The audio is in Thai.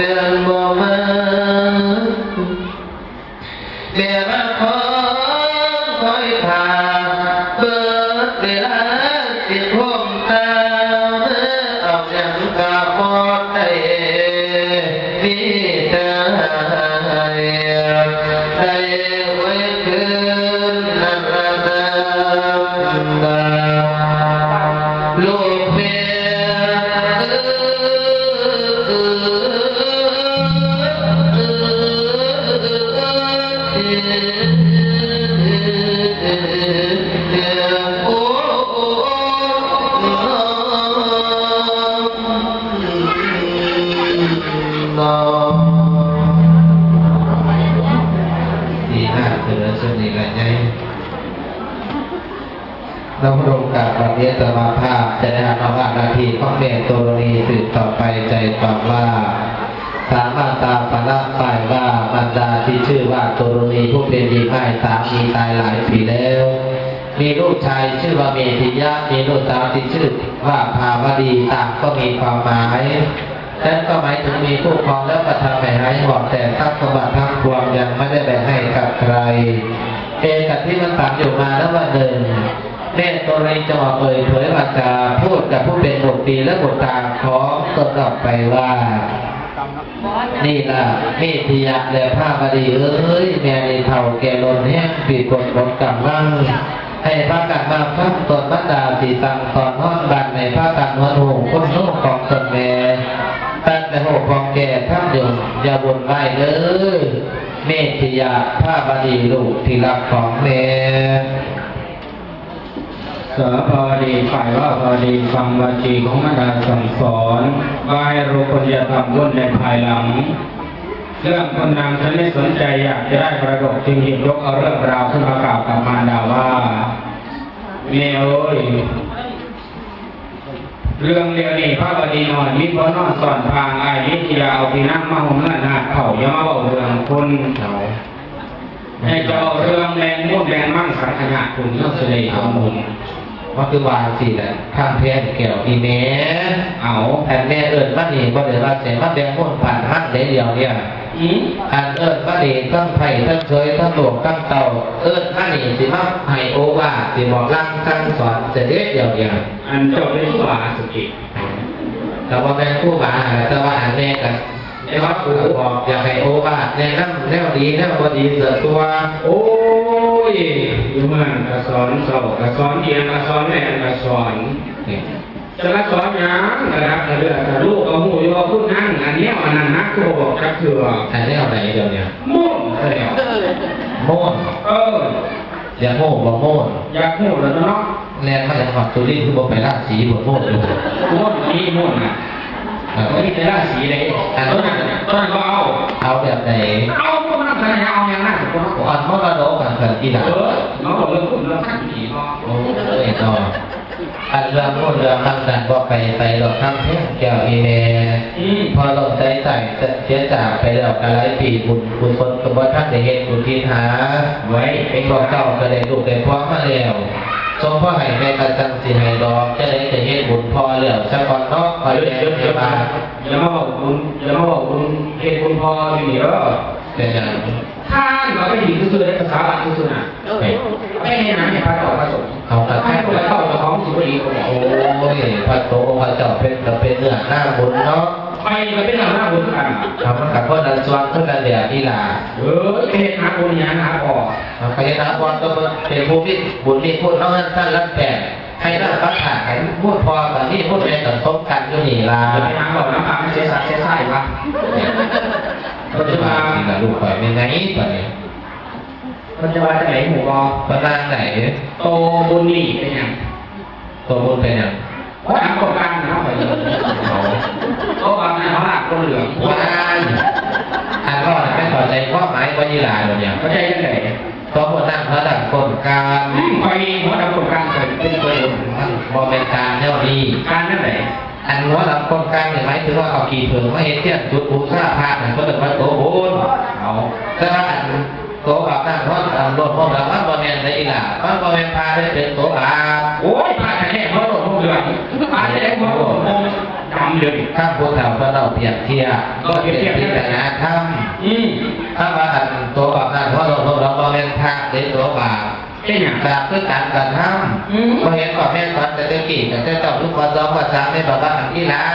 ตือนบ่มาเดี๋ยวมาขอคอยทาเปิดเวล ดีมากคือเช่นนี้แหละไงน้องรงกับวันนี้สมาภาพจะได้ทำว่านาทีของเมตโตรนีสืบต่อไปใจฟังว่าสามารถตามปราฝ่ายว่าบรรดาที่ชื่อว่าโตรนีผู้เป็นหญิงให้สามีตายหลายปีแล้ว มีลูกชายชื่อว่าเมธิยะมีลูกสาวที่ชื่อว่าภาวดีต่างก็มีความหมายแต่ก็หมายถึงมีผู้ครองแล้วก็ทำให้หายห่วงแต่ทรัพย์สมบัติทั้งปวงยังไม่ได้แบ่งให้ กับใคร เอกับที่มันตามอยู่มาแล้วว่าหนึ่งเนตตัวเองจะมาเปิดเผยวาจาพูดกับผู้เป็นบุตรดีและบุตรตาของตนออกไปว่า นี่ล่ะเมธิยะและผ้าวดีเอ้ย แม่ในเท่าแกลนแห้งปีกดบนกำมั่งให้พระกันมาพักตนบัดดาสีตังตอนห้องบันในพระกันหัวหูก้นนุ่งของตนแม่ตั้งแต่หกของแก่ท่านอยู่อย่าบ่นไหวเลย เมธยะผ้าวดีลูกที่รักของแม่สาพอดีฝ่ายว่าพอดีฟังวาจีของมารดาสั่งสอนว่าให้รู้คนจะทำบุญในภายหลัง เรื่องคนนางฉันไม่สนใจอยากจะได้ประดกจึงหยิบยกเอาเรื่องราวขึ้นมากล่าวกับมารดาว่าเมย์เอ้ย เรื่องเดียวนี้พระบดีนอนมิตรนอนสอนพางอายวิทยาเอาพี่นั่งมาห่มน้าหน้าเขาอย่ามาบอกเรื่องคนเขาให้เจ้าเรื่องแมงม่วงแมงมั่งสังขยะคุณยอดเสด็จของมุนว่าคือวางสิแหละข้างเพนแก้วอีเมเอาแผ่นแม่เอิญมานี่บ่ได้ว่าเสียมาแดงม่วนผ่านมันเดียวเนี่ย อืมอันเอิญมานี่ทั้งไผ่ทั้งเคยทั้งหลวงทั้งเต่าเอิญมานี่สิมาให้โอวาทสิบอกร่างทั้งสอนเสด็จเดียวเนี่ยอันเจ้าเป็นผู้อาสุกิแต่ว่าแม่ผู้บาแต่ว่าอันแม่กันไอ้วัดกูบอกอยากให้โอวาทแนะนำแนวดีแนวบดีเสือตัวโอ้ยอยู่เมืองกระสอนเสากระสอนเอียงกระสอนแม่กระสอนนี่ จะกระสอนยังกระดับกระเดือกระลูกกระหูยอพุ่นนั่งอันนี้อันนั้นนักตัวบอกกระเถื่ออันแนวไหนเดี๋ยวนี่ยมุ่นเลยเหรอโม่นเอออย่าโม่บ่โม่นอยากหูแล้วเนาะแรงมาจากหอดตุลินคือบ่ไปราสีบ่โม่นอยู่มุ่นนี่มุ่นอะเออไม่ได้ราศีเลยต้นนั้นต้นนั้นก็เอา เอาแบบไหนเอาพวกนั้นอะไรเอาอย่างนั้นพวกนั้นอ่อนมรดกกันเกิดที่หลังเออน้องบอกเรื่องคุณเรื่องขั้นผีเนาะโอ้ยนอ อันเรื่องโน้นเรื่องนั้นนั่นก็ไปไปหลอกทำเพียงแก้วอีเมอืมพอเราใจใส่เสียจากไปแล้วกันหลายปีบุญบุญคนกบฏท่านได้เห็นบุญที่หา ไว้ไอ้พวกเจ้าก็ได้ลูกได้พ่อมาแล้วทรงพ่อให้แม่กระจังสิให้ดอกจะได้จะเห็นบุญพ่อแล้วสักก่อนเนาะคอยเดี๋ยวแก้เดี๋ยวให้เดี๋ยวมาอย่ามาบอกคุณอย่ามาบอกคุณเห็นคุณพออยู่นี่เด้อเป็นอย่างท่านเราไม่ดีคือได้ภาษาบาลีคือน่ะเฮ้ยไม่ให้น้ำเนี่ยพระต่อพระสงฆ์เขากระให้แทกคนละเข้ากับท้องสุรีคนบอก โอ้ยพระโตพระเจ้าเป็นก็เป็นเนื้อหน้าบุญเนาะไปมันเป็นหน้าบุญกันทำมันกับพ่อนันสวงเพื่อกันเดียที่ลาเออเป็นหาบุญอย่างหาพอเอาไปนะบอลก็เป็นผู้พิบุญมีพูดเท่านั้นท่านรับแก่ให้นั่งพักผ่านพูดพอกับที่พูดเป็นกับต้มกันอยู่นี่ลาจะไปหาบอกน้ำตาไม่เสียสัตว์เสียไส้วะปัจจุบันนี่ละลูกไปไม่ไงไปมันจะมาจากไหนหมู่บอประมาณไหนโตบุญหลีเป็นอย่างตัวบุญเป็นอย่าง เพราะทำกฎการนะครับไปโตบางนะเขาหลักคนเหลืองว่านอันก็ไม่ต่อใจข้อหมายว่ายีลาเนี่ยเขาใจยังไงตัวบนนั่งพระดับคนการไปหัวดำกฎการเป็นตัวบุญบอเป็นการแนวดีการนั่นไหนอันว่าเราคนกลางเนี่ยหมายถึงว่าเอากี่เผือกมาเห็นเทียนจุดบูชาพระนั่นก็เป็นวัดโตโบนเอาแต่ว่าอันโตอาบน้ำร้อนอันรถห้องน้ำมันบอแมนได้อีหล่ะมันบอแมนพาได้เป็นโตอาบโอ้ยพาแค่หัวโดดหัวเหลืองพา ข้ามพุทธเถาพระเราเปรียบเทียบก็เปรียบพิจารณาธรรมอืมถ้าว่าอันตัวบาปนั้นเพราะเราเราเราเป็นพระหรือตัวบาปเป็นอย่างบาปคือการกระทอืมำก็เห็นก่อนแม่ก่อนแต่เด็กกี่แต่เจ้าลูกภาษาภาษาไม่บอกว่าอันที่ละอ